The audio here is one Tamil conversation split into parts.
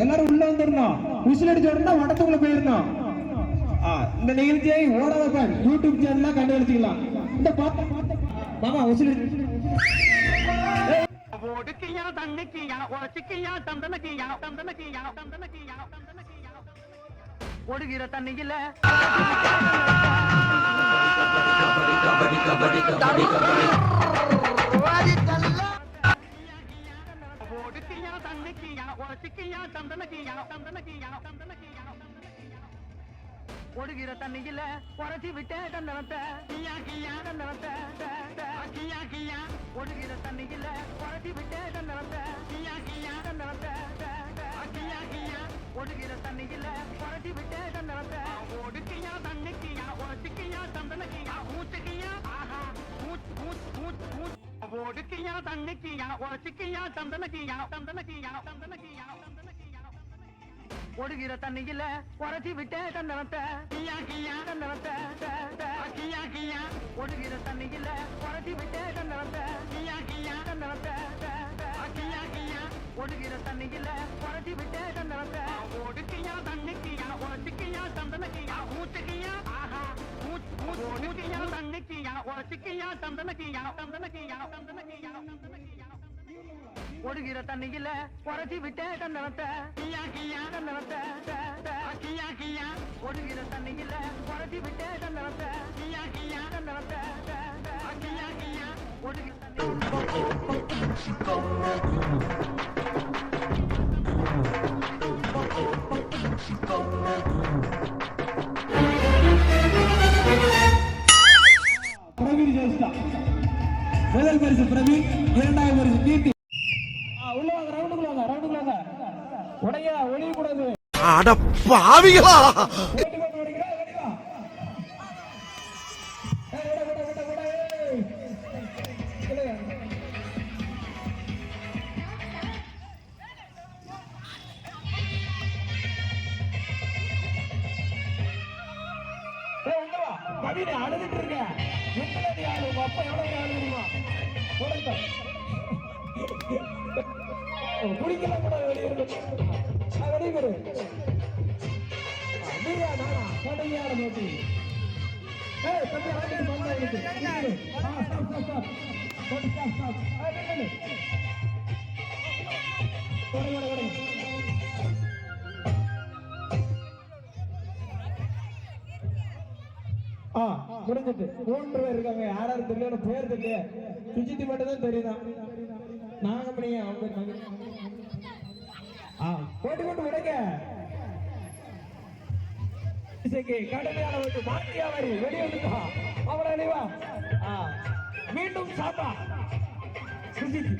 எல்லாரும் உள்ள வந்துடணும் விசில் அடிச்ச உடனே வடத்துக்குள்ள போயிடணும் இந்த நிகழ்ச்சியை ஓடாத பார் யூடியூப் சேனல்ல கண்டுபிடிச்சிக்கலாம் இந்த பாப்பா விசில் அடி- ஒடுக்கியா உழைச்சிக்கியா தந்தனக்கியா தந்தனக்கியா தந்தனக்கியா தந்தனக்கியா ஒடுகிற தண்ணியில ஒடுக்கியா ஒடுகிற தண்ணியில உரைச்சி விட்டேன் தந்தனத்தை கியா கியா தந்தனத்தை கியா கியா. ஒடுகிற தண்ணியில குறைச்சி விட்டேன் தந்தனத்தை கியா கியா தந்தனத்தை கியா கியா. ஒடுகிற தண்ணியில குறைச்சி விட்டேன் தந்தனத்தை ஒடுக்கியா தண்ணிக்கியா உரைச்சிக்கியா தந்தனக்கியா ஊச்சுக்கியா ஆஹா. ஊச் ஊச் ஊச் ஊச் ஓடுக்கியா தண்ணிக்கியா உரைச்சிக்கியா சந்தனக்கியா சந்தனக்கியா சந்தனக்கியா தந்தனக்கியா ஒடுகிற தண்ணியில உரைச்சி விட்டே தந்தனத்தை கியா கியா தந்தனத்தை கியா கியா. ஒடுகிற தண்ணியில உரைச்சி விட்டே தந்தனத்தை கியா கியா தந்தனத்தை கியா கியா. ஒடுகிற தண்ணியில உரைச்சி விட்டே தந்தனத்தை ஒடுக்கியா தண்ணிக்கியா உரைச்சிக்கியா சந்தனக்கியா ஊத்துக்கியா ஆஹா ஊத்துக்கியா தண்ணி ஒடுகிற தண்ணியில குறைச்சி விட்டே தந்தனத்தை கியா கியா தந்தனத்தை கியா கியா. ஒடுகிற தண்ணியில குறைச்சி விட்டே தந்தனத்தை கியா கியா தந்தனத்தை கியா கியா. ஒடுகிற தண்ணி முதல் பரிசு பிரவீன் இரண்டாவது பரிசு கீர்த்தி உள்ள வாங்க ரவுண்டுக்குள்ள வாங்க ரவுண்டுக்குள்ள வாங்க. உடைய ஒளிய கூடாது. அட பாவிகளா! கவிதை அழுதுட்டு இருக்க. எத்தனை ஆளு? உங்க அப்பா எவ்வளவு ஆளு தெரியுமா? ஓ, குடிக்கலாம் கூட வெளியே இருக்கு. ஆ, வெளியே இரு. நீயா நானா கடுமையான போட்டி ஏய் தம்பி ஆடி பந்தா இருக்கு இரு. ஆ ஸ்டாப் ஸ்டாப் ஸ்டாப் போடு ஸ்டாப் ஸ்டாப் ஆ நில்லு ஓடு ஓடு ஓடு முடிஞ்சிட்டு. மூன்று பேர் இருக்காங்க. யார் யாரும் தெரியல பேர் தெரியல சுஜித்தி மட்டும் தான் தெரியுதான் பண்ணியா அவங்க மகன். போட்டு உடைக்க கடுமையான ஒரு மாட்டியாவரி வெளியிட்டா அவரை அழிவா? மீண்டும் சாப்பா சுஜித்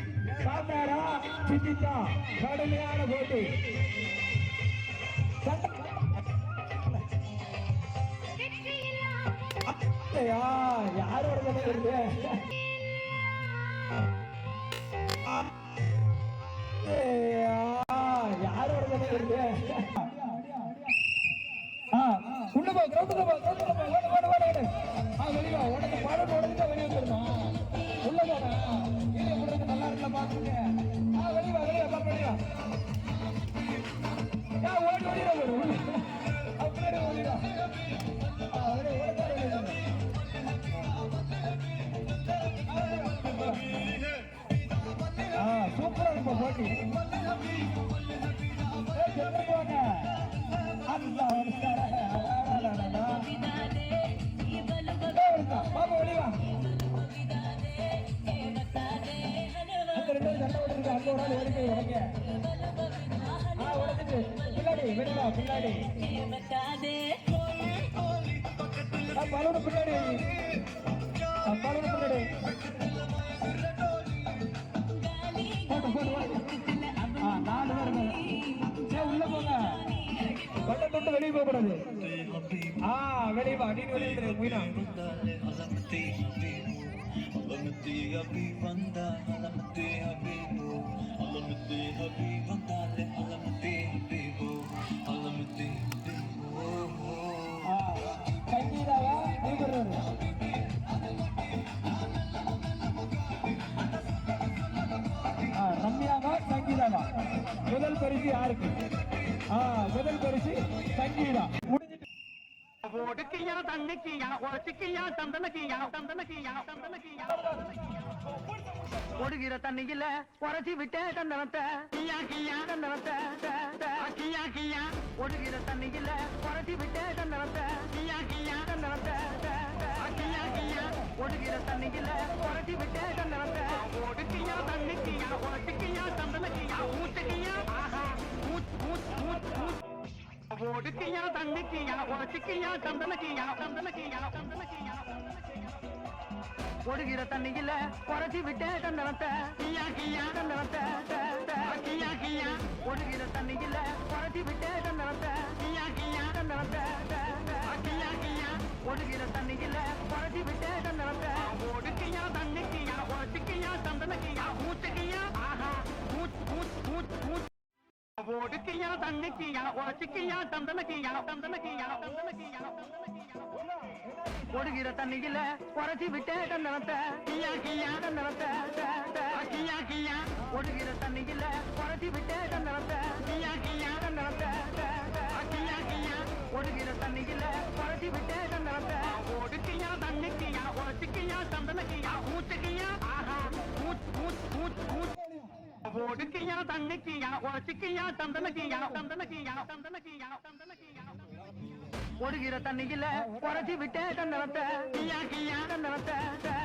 சாப்பிடாரா சுஜித்தா கடுமையான போட்டி. சண்டை. அப்படியா? யாரோட சண்டை வருது? அப்படியா? யாரோட சண்டை வருது? ஆ, உள்ள போ, கிரவுண்டுக்குள்ள போ, கிரவுண்டுக்குள்ள போ, சண்டை போட்டுருக்கு. அங்க ஆ, பின்னாடி, பின்னாடி. பின்னாடி. பின்னாடி. நாலு பேர் உள்ள போங்க தொட்டு வெளியே போக கூடாது ஆ வெளியே வா நீ வெளியே அலமத்தே அபி வந்தா அலமத்தே அபிபோ அலமத்தே அபி வந்தாலே அலமத்தே அபிபோ அலமத்தே அபிபோ கைதிராயா நீங்க ரம்யாவா சங்கீதாவா? முதல் பரிசு யாருக்கு? முதல் பரிசு சங்கீதா. முடிஞ்சிட்டு ஒடுக்கியா தன்னைக்கியா உரசிக்கியா தந்தனக்கியா தந்தனக்கியா தந்தனக்கியா ஒடுகிற தண்ணியில உரைச்சி விட்டே தந்தனத்தை கியா கியா தந்தனத்தை கியா கியா ஒடுகிற தண்ணியில உரைச்சி விட்டே தந்தனத்தை கியா கியா தந்தனத்தை கியா கியா ஒடுகிற தண்ணியில உரைச்சி விட்டே தந்தனத்தை ஒடுக்கியா தண்ணிக்கியா உரசிக்கியா தந்தனக்கியா ஊத்துக்கியா ஆஹா. ஊத் ஊத் ஊத் ஊத் ஓடுக்கியா தண்ணிக்கியா உரசிக்கியா சந்தனக்கியா சந்தனக்கியா சந்தனக்கியா ஒடுகிற தண்ணியில குறைச்சி விட்டே தந்தனத்தை கியா கியா தந்தனத்தை கியா கியா ஒடுகிற தண்ணியில குறைச்சி விட்டே தந்தனத்தை கியா கியா தந்தனத்தை கியா ஒடுக்கியா தண்ணிக்கியா தந்தனக்கியா தந்தனக்கியா தந்தனக்கியா ஒடுகிற தண்ணியில குறைச்சி விட்டேன் தந்தனத்தை கியா கியா தந்தனத்தை கியா கியா. ஒடுகிற தண்ணியில குறைச்சி விட்டேன் தந்தனத்தை கியா கியா தந்தனத்தை ஒடுக்கியா தண்ணிக்கியா உரசிக்கியா தந்தனக்கியா தந்தனக்கியா தந்தனக்கியா தந்தனக்கியா. ஒடுகிற தண்ணியில குறைச்சி விட்டே தந்தனத்தை கியா கியா தந்தனத்தை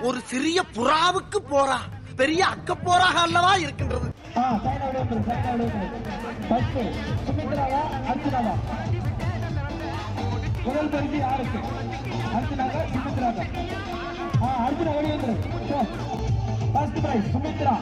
ஒரு சிறிய புறாவுக்கு போரா பெரிய அக்க போராக அல்லவா இருக்கின்றது? முதல் பரிசு யாருக்கு? அர்ச்சனாவா சுமித்ராவா? ஆ அர்ச்சனா வெளியே வந்துரு ஃபர்ஸ்ட் பிரைஸ் சுமித்ரா.